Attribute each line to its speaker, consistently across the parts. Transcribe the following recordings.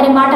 Speaker 1: tenemos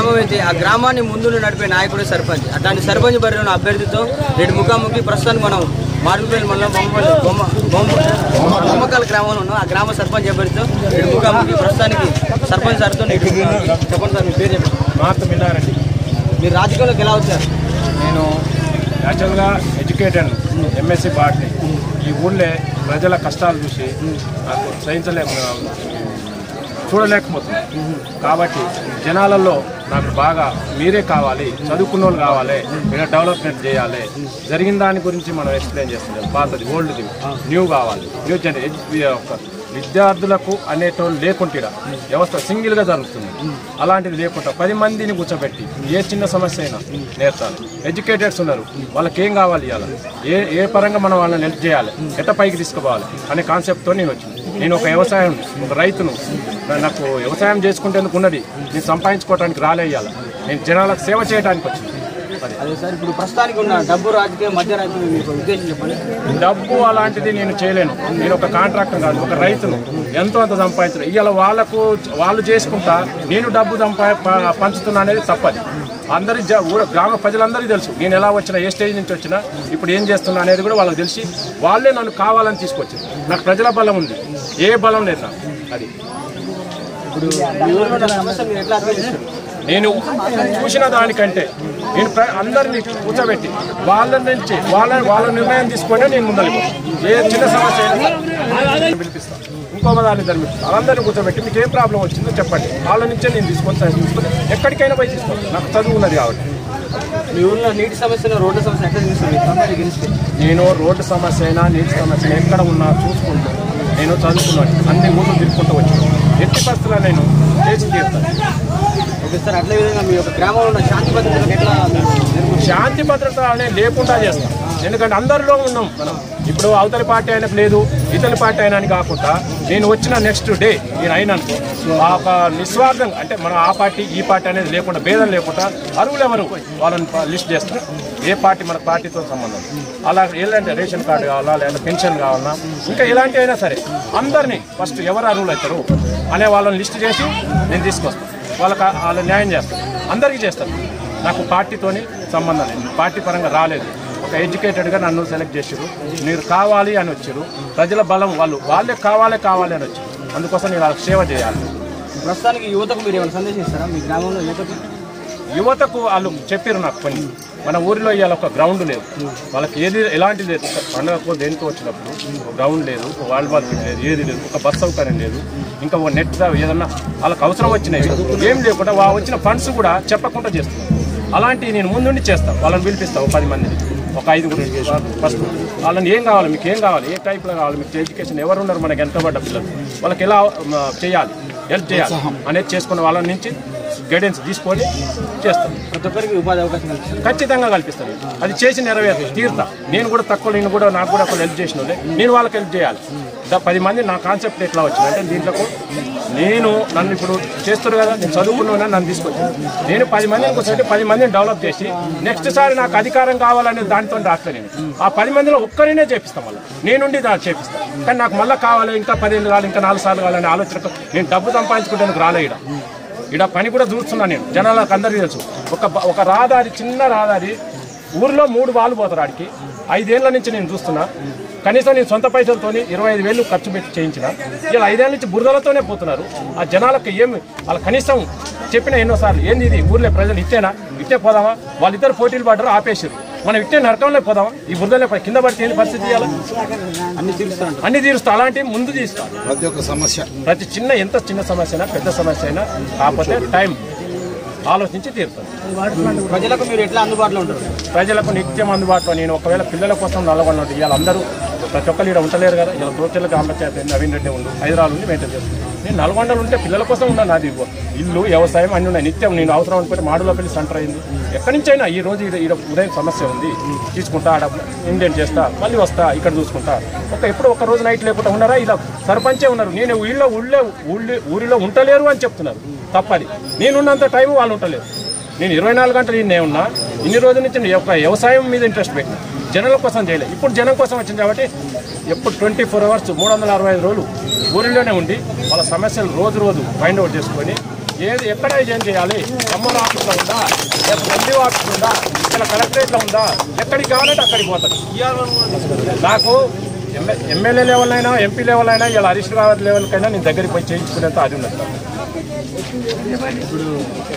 Speaker 1: గ్రామం అయితే ఆ గ్రామాన్ని
Speaker 2: ముందు నడిపే నాయకుడు సర్పంచ్. అట్లాంటి సర్పంచ్ బరిన అభ్యర్థితో నేటి ముఖాముఖి ప్రస్తుతానికి మనం మాడుగుపల్లి మండలం బొమ్మపల్లి బొమ్మ బొమ్మ బొమ్మకాల గ్రామంలో ఉన్నాం. ఆ గ్రామ సర్పంచ్ అభ్యర్థితో నేటి ముఖాముఖి ప్రస్తుతానికి సర్పంచ్ సార్తో. చెప్పండి సార్ మీ పేరు చెప్పండి. మీరు రాజకీయాల్లోకి ఎలా వచ్చారు?
Speaker 3: నేను యాక్చువల్గా ఎడ్యుకేటెడ్ ఎంఎస్సి బాట్ని ఈ ఊళ్ళో ప్రజల కష్టాలు చూసి నాకు సహించలేక చూడలేకపోతున్నాను. కాబట్టి జనాలలో నాకు బాగా మీరే కావాలి చదువుకున్న వాళ్ళు కావాలి మీరు డెవలప్మెంట్ చేయాలి. జరిగిన దాని గురించి మనం ఎక్స్ప్లెయిన్ చేస్తున్నాం. పాతది ఓల్డ్ది. న్యూ కావాలి. న్యూ జనరేషన్ విద్యార్థులకు అనేటోళ్ళు లేకుంటే వ్యవస్థ సింగిల్గా జరుగుతుంది. అలాంటిది లేకుండా పది మందిని కూర్చోబెట్టి ఏ చిన్న సమస్య అయినా నేర్చాలి. ఎడ్యుకేటెడ్స్ ఉన్నారు. వాళ్ళకి ఏం కావాలి ఇవ్వాలి ఏ ఏ పరంగా మనం వాళ్ళని హెల్ప్ చేయాలి? ఎట్ట పైకి తీసుకుపోవాలి? అనే కాన్సెప్ట్తో నేను వచ్చింది నేను ఒక వ్యవసాయం ఒక రైతును. నాకు వ్యవసాయం చేసుకుంటేందుకు ఉన్నది. నేను సంపాదించుకోవడానికి రాలేయాలి నేను జనాలకు సేవ చేయడానికి వచ్చింది అది
Speaker 2: సార్ ఇప్పుడు ప్రస్తుతానికి ఉన్న డబ్బు రాజకీయ మధ్య రాజకీయ మీకు ఉద్దేశం చెప్పండి.
Speaker 3: డబ్బు అలాంటిది నేను చేయలేను. నేను ఒక కాంట్రాక్టర్ కాదు ఒక రైతును. ఎంతో అంత సంపాదించను. ఇవాళ వాళ్ళకు వాళ్ళు చేసుకుంటా నేను డబ్బు సంపా పంచుతున్నా అనేది తప్పది. అందరి ఊర గ్రామ ప్రజలందరికీ తెలుసు. నేను ఎలా వచ్చినా ఏ స్టేజ్ నుంచి వచ్చినా ఇప్పుడు ఏం చేస్తున్నా అనేది కూడా వాళ్ళకి తెలిసి వాళ్ళే నన్ను కావాలని తీసుకొచ్చింది నాకు ప్రజల బలం ఉంది. ఏ బలం లేదు నాకు. అది.
Speaker 2: ఇప్పుడు సమస్య
Speaker 3: నేను చూసిన దానికంటే నేను అందరినీ కూర్చోబెట్టి వాళ్ళ నుంచి వాళ్ళ వాళ్ళ నిర్ణయం తీసుకొని నేను ముందరికి ఏ చిన్న సమస్య అయినా పిలిపిస్తాను. ఇంకో దాన్ని ఇద్దరు అందరినీ కూర్చోబెట్టి మీకు ఏం ప్రాబ్లం వచ్చిందో చెప్పండి. వాళ్ళ నుంచే నేను తీసుకొని తీసుకొని ఎక్కడికైనా పోయి తీసుకోండి నాకు చదువు ఉన్నది కాబట్టి.
Speaker 2: మీ ఊరిలో నీటి సమస్యను రోడ్డు సమస్య కంపెనీ గెలిస్తే
Speaker 3: నేను రోడ్డు సమస్య అయినా నీటి సమస్య ఎక్కడ ఉన్నా చూసుకుంటూ నేను చదువుకున్నాను. అన్ని ఊళ్ళు తిరుగుకుంటూ వచ్చాను. ఎట్టి పరిస్థితుల్లో నేను చేసి తీరుతాను
Speaker 2: ఓకే సార్ అట్లే విధంగా మీ యొక్క గ్రామంలో ఉన్న శాంతి భద్రతలకు ఎట్లా మీరు
Speaker 3: శాంతి భద్రత అనేది లేకుండా చేస్తాం. ఎందుకంటే అందరిలో ఉన్నాం. మనం ఇప్పుడు అవతలి పార్టీ అయినకు లేదు ఇతని పార్టీ అయినా అని కాకుండా నేను వచ్చిన నెక్స్ట్ డే నేను అయినాను. ఆ ఒక నిస్వార్థం అంటే మనం ఆ పార్టీ ఈ పార్టీ అనేది లేకుండా భేదం లేకుండా అరువులు ఎవరు వాళ్ళని ప- లిస్ట్ చేస్తాం ఏ పార్టీ మన పార్టీతో సంబంధం? అలా ఏంటంటే రేషన్ కార్డు కావాలా లేదా పెన్షన్ కావాలా? ఇంకా ఎలాంటి అయినా సరే అందరినీ ఫస్ట్ ఎవరు అరువులు అవుతారు అనే వాళ్ళని లిస్ట్ చేసి నేను తీసుకొస్తాను. వాళ్ళకి వాళ్ళ న్యాయం చేస్తాను అందరికీ చేస్తాను నాకు పార్టీతోని సంబంధం లేదు. పార్టీ పరంగా రాలేదు. ఒక ఎడ్యుకేటెడ్గా నన్ను సెలెక్ట్ చేశారు మీరు కావాలి అని వచ్చారు ప్రజల బలం వాళ్ళు వాళ్ళే కావాలి కావాలి అని వచ్చారు అందుకోసం నేను వాళ్ళకి సేవ చేయాలి.
Speaker 2: ప్రస్తుతానికి యువతకు మీరు ఏమైనా సందేశం ఇస్తారా? మీ గ్రామంలో యువతకు?
Speaker 3: యువతకు వాళ్ళు చెప్పారు నాకు కొన్ని. మన ఊరిలో ఇవాళ ఒక గ్రౌండ్ లేదు. వాళ్ళకి ఏది ఎలాంటి లేదు. పండుగకు దేనికో వచ్చినప్పుడు ఒక గ్రౌండ్ లేదు ఒక వాలీబాల్ ఫీల్డ్ లేదు ఏది లేదు ఒక బస్ సౌకర్యం లేదు ఇంకా ఒక నెట్ ఏదన్నా వాళ్ళకి అవసరం వచ్చినవి ఏం లేకుండా వా వచ్చిన ఫండ్స్ కూడా చెప్పకుండా చేస్తున్నారు. అలాంటివి నేను ముందుండి చేస్తాను వాళ్ళని పిలిపిస్తాను పది మందిని. ఒక ఐదుగురు ఫస్ట్. వాళ్ళని ఏం కావాలి? మీకు ఏం కావాలి? ఏ టైప్లో కావాలి? మీకు ఎడ్యుకేషన్ ఎవరు ఉన్నారు? మనకి ఎంత పడ్డ పిల్లలు? వాళ్ళకి ఎలా చేయాలి? హెల్ప్ చేయాలి? అనేది చేసుకున్న వాళ్ళ నుంచి గైడెన్స్ తీసుకొని చేస్తాం.
Speaker 2: ప్రతి ఒక్కరికి ఉపాధి అవకాశం కల్పిస్తారు
Speaker 3: ఖచ్చితంగా కల్పిస్తాను అది చేసి నెరవేరు తీరుతా. నేను కూడా తక్కువ నేను కూడా నాకు కూడా ఒకళ్ళు హెల్ప్ చేసిన వాళ్ళే. నేను వాళ్ళకి హెల్ప్ చేయాలి. పది మంది నా కాన్సెప్ట్ ఎట్లా వచ్చింది అంటే దీంట్లో నేను నన్ను ఇప్పుడు చేస్తారు కదా నేను చదువుకున్నా నన్ను తీసుకొచ్చాను నేను పది మందిని కూర్చోబెట్టి పది మందిని డెవలప్ చేసి నెక్స్ట్ సారి నాకు అధికారం కావాలనే దానితో రాస్తాను నేను. ఆ పది మందిలో ఒక్కరినే చేపిస్తాను మళ్ళీ నేనుండి దాన్ని చేపిస్తాను. కానీ నాకు మళ్ళీ కావాలి ఇంకా పదిహేను కావాలి ఇంకా నాలుగు సార్లు కావాలనే ఆలోచన నేను డబ్బు సంపాదించుకుంటానికి రాలే ఇక్కడ పని కూడా చూస్తున్నాను నేను. జనాలకు అందరికీ తెలుసు. ఒక ఒక రహదారి చిన్న రహదారి ఊర్లో మూడు వాళ్ళు పోతారు ఆడికి. ఐదేళ్ళ నుంచి నేను చూస్తున్నా. కనీసం నేను సొంత పైసలతోని ఇరవై ఐదు వేలు ఖర్చు పెట్టి చేయించిన. ఇలా ఐదేళ్ళ నుంచి బురదలతోనే పోతున్నారు. ఆ జనాలకు ఏమి వాళ్ళ కనీసం చెప్పిన ఎన్నోసార్లు ఏంది ఇది? ఊర్లో ప్రజలు ఇచ్చేనా? ఇచ్చే పోదామా? వాళ్ళిద్దరు పోటీలు పడ్డారు ఆపేసారు మనం ఇట్టే నరకంలో పోదామా? ఈ బురదలే కింద పడితే ఏంది పరిస్థితి
Speaker 2: అన్ని తీరుస్తారంట.
Speaker 3: అన్ని తీరుస్తా అలాంటివి ముందు తీస్తా.
Speaker 4: ప్రతి ఒక్క సమస్య.
Speaker 3: ప్రతి చిన్న ఎంత చిన్న సమస్య అయినా పెద్ద సమస్య అయినా కాకపోతే టైం ఆలోచించి తీరుతాను
Speaker 2: ప్రజలకు మీరు ఎట్లా అందుబాటులో ఉంటారు?
Speaker 3: ప్రజలకు నిత్యం అందుబాటులో నేను ఒకవేళ పిల్లల కోసం నల్లగొండ ఇవాళ అందరూ ప్రతి ఒక్కరు ఇక్కడ ఉండలేరు కదా. ఇలా గ్రామ పంచాయతీ నవీన్ రెడ్డి ఉండు హైదరాబాద్ నుండి మెయింటైన్ చేస్తాను నేను నల్గొండలు ఉంటే పిల్లల కోసం ఉన్నా నాది ఇల్లు వ్యవసాయం అన్ని ఉన్నాయి. నిత్యం నేను అవసరం అనుకుంటే మాడులో పెళ్ళి సెంటర్ అయింది ఎక్కడి నుంచైనా అయినా ఈ రోజు ఈడ- ఉదయం సమస్య ఉంది. తీసుకుంటా ఆడ ఇండియన్ చేస్తా మళ్ళీ వస్తా ఇక్కడ చూసుకుంటా. ఒక ఎప్పుడు ఒక రోజు నైట్ లేకుండా ఉన్నారా? ఇలా సర్పంచే ఉన్నారు. నేను ఊళ్ళో ఊళ్ళో ఊళ్ళో ఊరిలో ఉంటలేరు అని చెప్తున్నారు. తప్పది. నేనున్నంత టైం వాళ్ళు ఉంటలేరు. నేను ఇరవై నాలుగు గంటలు నేనే ఉన్నా. ఇన్ని రోజుల నుంచి నేను ఒక వ్యవసాయం మీద ఇంట్రెస్ట్ పెట్టిన. జనాల కోసం చేయలేదు ఇప్పుడు జనం కోసం వచ్చింది కాబట్టి ఎప్పుడు ట్వంటీ ఫోర్ అవర్స్ మూడు వందల అరవై ఐదు రోజులు ఊరిలోనే ఉండి వాళ్ళ సమస్యలు రోజు రోజు ఫైండ్ అవుట్ చేసుకొని ఏది ఎక్కడ ఏం చేయాలి అమ్మల ఆఫీస్లో ఉందా లేకపోతే ఎండి ఆఫీస్ ఉందా ఇక్కడ కలెక్టరేట్లో ఉందా ఎక్కడికి కావాలంటే అక్కడికి పోతాను నాకు ఎమ్మె ఎమ్మెల్యే లెవెల్ అయినా ఎంపీ లెవెల్ అయినా ఇలా హరీష్ రావత్ లెవెల్కైనా నేను దగ్గరికి పోయి చేయించుకునేంత అది ఉన్నది.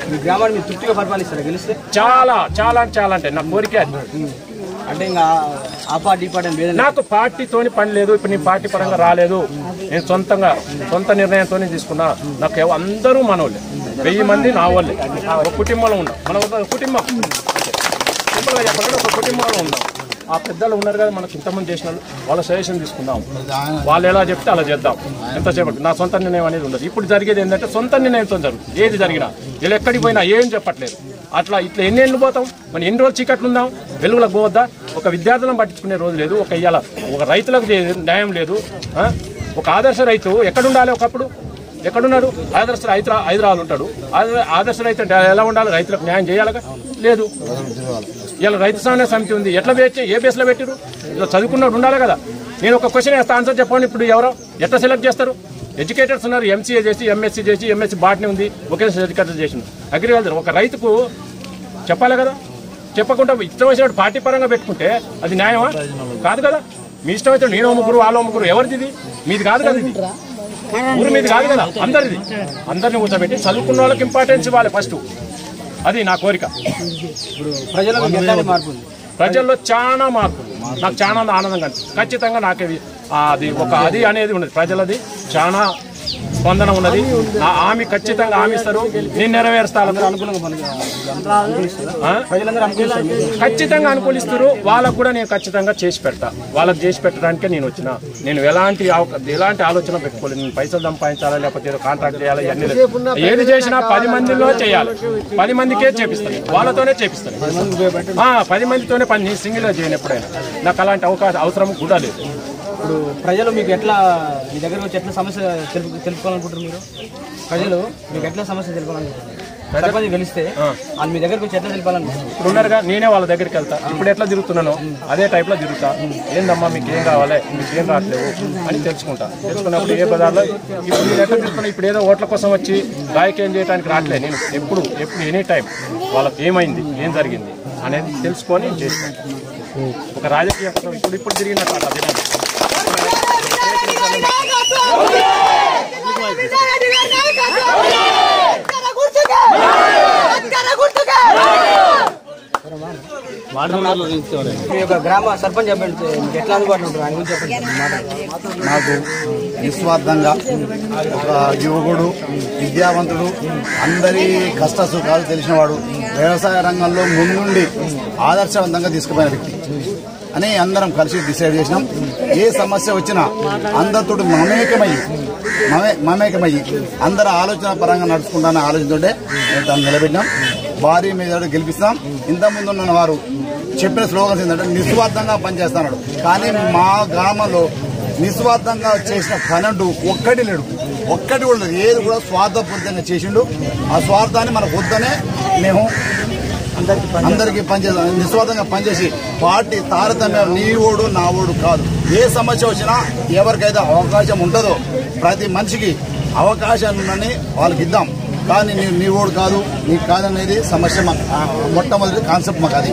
Speaker 2: మీ గ్రామాన్ని తృప్తిగా పరిపాలిస్తారా? గెలిస్తే?
Speaker 3: చాలా చాలా అంటే చాలా అంటే నా కోరిక అది.
Speaker 2: అంటే ఇంకా ఆ పార్టీ పార్టీ
Speaker 3: నాకు పార్టీతోని పని లేదు ఇప్పుడు నేను పార్టీ పరంగా రాలేదు. నేను సొంతంగా సొంత నిర్ణయంతో తీసుకున్నా. నాకు అందరూ మనోళ్ళే. వెయ్యి మంది నా వాళ్ళే. ఒక కుటుంబంలో ఉన్నాం. మన ఒక కుటుంబం. సింపుల్గా చెప్పాలంటే ఒక కుటుంబంలో ఉన్నాం. ఆ పెద్దలు ఉన్నారు కదా మనకు ఇంతమంది చేసిన వాళ్ళ సజెషన్ తీసుకుందాం. వాళ్ళు ఎలా చెప్తే అలా చేద్దాం. ఎంతసేపటి నా సొంత నిర్ణయం అనేది ఉండదు. ఇప్పుడు జరిగేది ఏంటంటే సొంత నిర్ణయంతో జరుగుతుంది ఏది జరిగినా. వీళ్ళు ఎక్కడికి పోయినా ఏం చెప్పట్లేదు. అట్లా ఇట్లా ఎన్ని ఎండ్లు పోతాం? మనం ఎన్ని రోజులు చీకట్లు ఉందాం? వెలుగులకు పోవద్దా? ఒక విద్యార్థులను పట్టించుకునే రోజు లేదు. ఒక ఇవాళ ఒక రైతులకు న్యాయం లేదు. ఒక ఆదర్శ రైతు ఎక్కడుండాలి ఒకప్పుడు? ఎక్కడున్నాడు? ఆదర్శ రైతు హైదరాబాద్ ఉంటాడు. ఆదర్శ రైతు ఎలా ఉండాలి? రైతులకు న్యాయం చేయాలగా? లేదు. ఇలా రైతు సమన్వయ సమితి ఉంది. ఎట్లా పెట్టి ఏ బేస్లో పెట్టారు ఇలా చదువుకున్నాడు ఉండాలి కదా. నేను ఒక క్వశ్చన్ వేస్తా ఆన్సర్ చెప్పండి. ఇప్పుడు ఎవరో? ఎట్లా సెలెక్ట్ చేస్తారు? ఎడ్యుకేటర్స్ ఉన్నారు ఎంసీఏ చేసి ఎంఎస్సీ చేసి ఎంఎస్సీ బాట్నీ ఉంది ఒకే ఎడ్యుకేటర్ చేసింది అగ్రికల్చర్ ఒక రైతుకు చెప్పాలి కదా? చెప్పకుండా ఇష్టం వచ్చినట్టు పార్టీ పరంగా పెట్టుకుంటే అది న్యాయమా? కాదు కదా? మీ ఇష్టం వచ్చిన నేను ముగ్గురు వాళ్ళ ముగ్గురు ఎవరిది ఇది? మీది కాదు కదా ఇది? ఊరి మీది కాదు కదా? అందరిది. అందరిని కూర్చోబెట్టి చదువుకున్న వాళ్ళకి ఇంపార్టెన్స్ ఇవ్వాలి ఫస్ట్ అది నా కోరిక. ప్రజల్లో చాలా మార్పు నాకు చాలా ఆనందంగా ఖచ్చితంగా నాకు అది ఒక అది అనేది ఉన్నది. ప్రజలది చాలా స్పందన ఉన్నది. ఆ హామీ ఖచ్చితంగా హామీ ఇస్తారు. నేను నెరవేరుస్తాను. ఖచ్చితంగా అనుకూలిస్తారు. వాళ్ళకు కూడా నేను ఖచ్చితంగా చేసి పెడతా. వాళ్ళకి చేసి పెట్టడానికే నేను వచ్చిన. నేను ఎలాంటి ఎలాంటి ఆలోచన పెట్టుకోలేదు. నేను పైసలు సంపాదించాలా లేకపోతే ఏదో కాంట్రాక్ట్ చేయాలి ఇవన్నీ లేదు. ఏది చేసినా పది మందిలో చేయాలి. పది మందికే చేపిస్తాను. వాళ్ళతోనే చేపిస్తాను. పది మందితోనే పని. సింగిల్గా చేయను ఎప్పుడైనా. నాకు అలాంటి అవకాశం అవసరం కూడా లేదు.
Speaker 2: ఇప్పుడు ప్రజలు మీకు ఎట్లా మీ దగ్గరకు వచ్చి ఎట్లా సమస్య తెలుపు తెలుపుకోవాలనుకుంటారు మీరు? ప్రజలు మీకు ఎట్లా సమస్య తెలుపాలనుకుంటారు సర్పంచ్ గెలిస్తే వాళ్ళు మీ దగ్గరకు వచ్చి ఎట్లా తెలుపాలనుకుంటారు
Speaker 3: ఇప్పుడు ఉన్నారుగా నేనే వాళ్ళ దగ్గరికి వెళ్తా. ఇప్పుడు ఎట్లా తిరుగుతున్నానో అదే టైప్లో తిరుగుతా. ఏందమ్మా మీకు ఏం కావాలి? మీకు ఏం రావట్లేవు అని తెలుసుకుంటా. తెలుసుకున్నప్పుడు ఏ పదార్థాలు? ఇప్పుడు నేను ఎట్లా తీసుకున్నా ఇప్పుడు ఏదో ఓట్ల కోసం వచ్చి రాజకీయం చేయడానికి రావట్లేదు. నేను ఎప్పుడు ఎప్పుడు ఎనీ టైం వాళ్ళకి ఏమైంది ఏం జరిగింది అనేది తెలుసుకొని చేస్తాను ఒక రాజకీయ ఇప్పుడు ఇప్పుడు తిరిగినట్టు అట్లా.
Speaker 2: మీ యొక్క గ్రామ సర్పంచ్ చెప్పండి మీకు ఎట్లా అందుబాటులో ఉంటారు? ఆయన గురించి చెప్పండి.
Speaker 4: నాకు నిస్వార్థంగా ఒక యువకుడు విద్యావంతుడు అందరి కష్ట సుఖాలు తెలిసినవాడు వ్యవసాయ రంగంలో ముందుండి ఆదర్శవంతంగా తీసుకుపోయిన వ్యక్తి. అని అందరం కలిసి డిసైడ్ చేసినాం. ఏ సమస్య వచ్చినా అందరితో మమేకమయ్యి మమే మమేకమయ్యి అందరు ఆలోచన పరంగా నడుచుకుంటానే ఆలోచనతోటే దాన్ని నిలబెట్టినాం. భారీ మీద గెలిపిస్తాం. ఇంతకుముందు ఉన్న వారు చెప్పిన స్లోగన్స్ ఏంటంటే నిస్వార్థంగా పనిచేస్తున్నాడు కానీ మా గ్రామంలో నిస్వార్థంగా చేసిన పనంటూ ఒక్కటి లేడు. ఒక్కటి కూడా లేదు. ఏది కూడా స్వార్థపూరితంగా చేసిండు. ఆ స్వార్థాన్ని మనకు వద్దనే మేము అందరికీ పనిచేస్తాం నిస్వార్థంగా పనిచేసి పార్టీ తారతమ్యం నీ ఓడు నా ఓడు కాదు. ఏ సమస్య వచ్చినా ఎవరికైతే అవకాశం ఉంటుందో ప్రతి మనిషికి అవకాశాలు ఉందని వాళ్ళకి ఇద్దాం. కానీ నీ నీ ఓడు కాదు నీకు కాదనేది సమస్య మాకు. మొట్టమొదటి కాన్సెప్ట్ మాకు అది.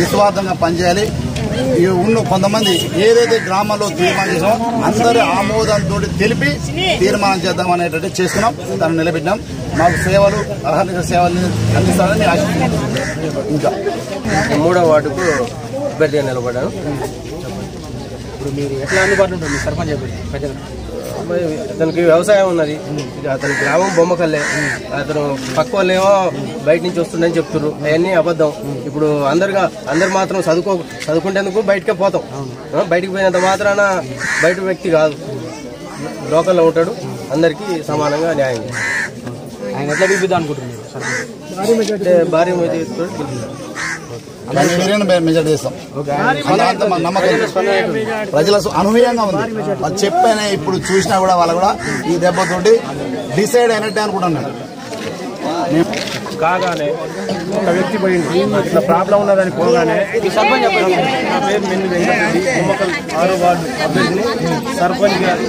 Speaker 4: నిస్వార్థంగా పనిచేయాలి ఉన్న కొంతమంది ఏదైతే గ్రామాల్లో తీర్మానం చేసామో అందరి ఆమోదంతో తెలిపి తీర్మానం చేద్దాం అనేటట్టు చేస్తున్నాం దాన్ని నిలబెట్టినాం. మాకు సేవలు అర్హత సేవలు అందిస్తారని ఆశిస్తున్నాం. ఇంకా.
Speaker 2: మూడో వార్డుకు అభ్యర్థిగా నిలబడ్డాను ఇప్పుడు మీరు ఎట్లా అందుబాటులో ఉంటుంది సర్పంచ్ ప్రజలకు అతనికి వ్యవసాయం ఉన్నది. అతని గ్రామం బొమ్మకల్లే. అతను పక్క వాళ్ళేమో బయట నుంచి వస్తుండని చెప్తున్నారు అవన్నీ అబద్ధం. ఇప్పుడు అందరుగా అందరు మాత్రం చదువుకో చదువుకుంటేందుకు బయటకే పోతాం. బయటికి పోయినంత మాత్రాన బయట వ్యక్తి కాదు. లోకల్లో ఉంటాడు. అందరికీ సమానంగా న్యాయం. ఆయన ఎట్లా గెలిపిద్దాం అనుకుంటున్నారు? అంటే భారీ
Speaker 4: మెజార్టీ చేస్తాం. నమ్మకం ప్రజల అనూహ్యంగా ఉంది. వాళ్ళు చెప్పానే ఇప్పుడు చూసినా కూడా వాళ్ళు కూడా ఈ దెబ్బతోటి డిసైడ్ అయినట్టే అనుకుంటున్నాను
Speaker 3: కాగానే ఒక వ్యక్తి పోయింది ఇట్లా ప్రాబ్లం ఉన్నదని పోగానే సర్పంచ్ నా పేరు మెల్లి వెంకటరెడ్డి కుమ్మకల్ ఆరో వార్డు అభ్యర్థిని సర్పంచ్ గారు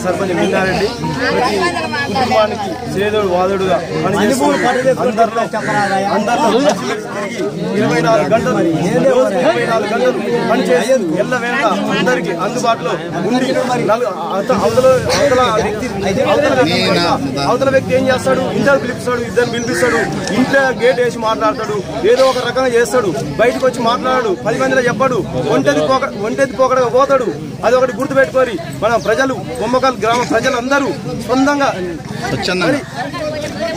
Speaker 3: సర్పంచ్ విన్నారెడ్డి ప్రతి కుటుంబానికి సేదుడు వాదుడుగా అందరిలో అందరిలో ఇరవై నాలుగు గంటలు ఇరవై నాలుగు గంటలు పనిచేసి ఎల్ల వేళ అందరికి అందుబాటులో ఉండి నలు- అవతల అవతల అవతల వ్యక్తి ఏం చేస్తాడు? ఇద్దరు పిలిపిస్తాడు ఇద్దరు పిలిపిస్తాడు. ఇంట్లో గేట్ వేసి మాట్లాడతాడు. ఏదో ఒక రకంగా చేస్తాడు. బయటకు వచ్చి మాట్లాడాడు. పది మందిలో చెప్పాడు. ఒంటది పోక ఒంటది పోకడగా పోతాడు.
Speaker 5: అది ఒకటి గుర్తుపెట్టుకొని మన ప్రజలు బొమ్మకల్ గ్రామ ప్రజలందరూ స్వంతంగా మరి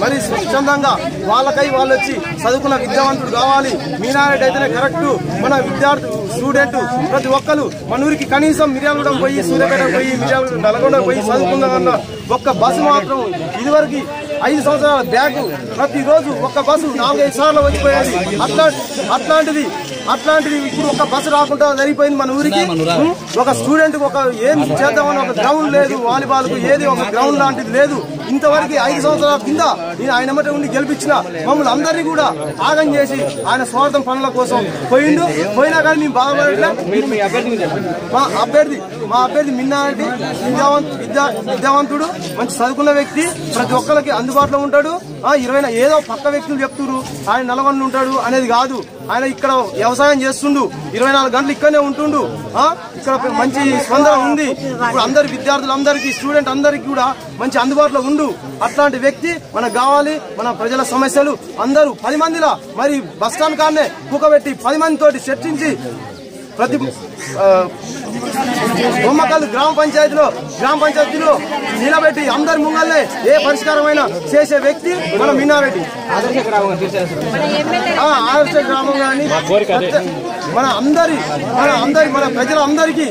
Speaker 5: మరి స్వచ్ఛందంగా వాళ్ళకై వాళ్ళు వచ్చి చదువుకున్న విద్యావంతుడు కావాలి. మీనారెడ్డి అయితేనే కరెక్ట్. మన విద్యార్థి స్టూడెంట్ ప్రతి ఒక్కరు మన ఊరికి కనీసం మిర్యాలగూడెం పోయి సూర్యాపేట పోయి మిర్యాలగూడెం నల్గొండ పోయి చదువుకుందామన్న ఒక్క బస్సు మాత్రం ఇదివరకు ఐదు సంవత్సరాల బ్యాగ్. ప్రతిరోజు ఒక్క బస్సు నాలుగైదు సార్లు వచ్చిపోయేది. అట్లా అట్లాంటిది అట్లాంటిది ఇప్పుడు ఒక బస్సు రాకుండా జరిగిపోయింది మన ఊరికి? ఒక స్టూడెంట్ ఒక ఏం చేద్దామని ఒక గ్రౌండ్ లేదు వాలీబాల్కు ఏది ఒక గ్రౌండ్ లాంటిది లేదు. ఇంతవరకు ఐదు సంవత్సరాల కింద నేను ఆయన ఎమ్మటే ఉండి గెలిపించిన మమ్మల్ని అందరినీ కూడా ఆగం చేసి ఆయన స్వార్థం పనుల కోసం పోయిండు. పోయినా కానీ మేము బాధపడట్లే. మా అభ్యర్థి మా అభ్యర్థి మిన్నారెడ్డి విద్యావంత్ విద్యా విద్యావంతుడు మంచి చదువుకున్న వ్యక్తి ప్రతి ఒక్కరికి అందుబాటులో ఉంటాడు. ఆ ఇరవై ఏదో పక్క వ్యక్తులు చెప్తున్నారు ఆయన నల్గొండ ఉంటాడు అనేది కాదు. ఆయన ఇక్కడ వ్యవసాయం చేస్తుండు. ఇరవై నాలుగు గంటలు ఇక్కడనే ఉంటుండు. ఇక్కడ మంచి స్పందన ఉంది. ఇప్పుడు అందరి విద్యార్థులందరికీ స్టూడెంట్ అందరికీ కూడా మంచి అందుబాటులో ఉండు. అట్లాంటి వ్యక్తి మనకు కావాలి. మన ప్రజల సమస్యలు అందరూ పది మందిలా మరి బస్ స్టాండ్ కాడనే కూకబెట్టి పది మందితోటి చర్చించి ప్రతి ఆ, బొమ్మకల్లు గ్రామ పంచాయతీలో గ్రామ పంచాయతీలో నిలబెట్టి అందరి ముంగల్నే ఏ పరిష్కారమైన చేసే వ్యక్తి మన మీనారెడ్డి. ఆదర్శ గ్రామం కానీ మన అందరి మన అందరి మన ప్రజలందరికీ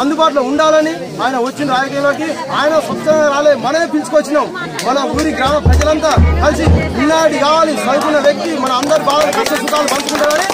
Speaker 5: అందుబాటులో ఉండాలని ఆయన వచ్చిన రాజకీయాల్లోకి ఆయన స్వచ్ఛంగా రాలే మనమే పిలుచుకొచ్చినాం. మన ఊరి గ్రామ ప్రజలంతా కలిసి మీనారెడ్డి కావాలి చదువుకున్న వ్యక్తి మన అందరి బాధలు కష్ట సుఖాలు పంచుకునే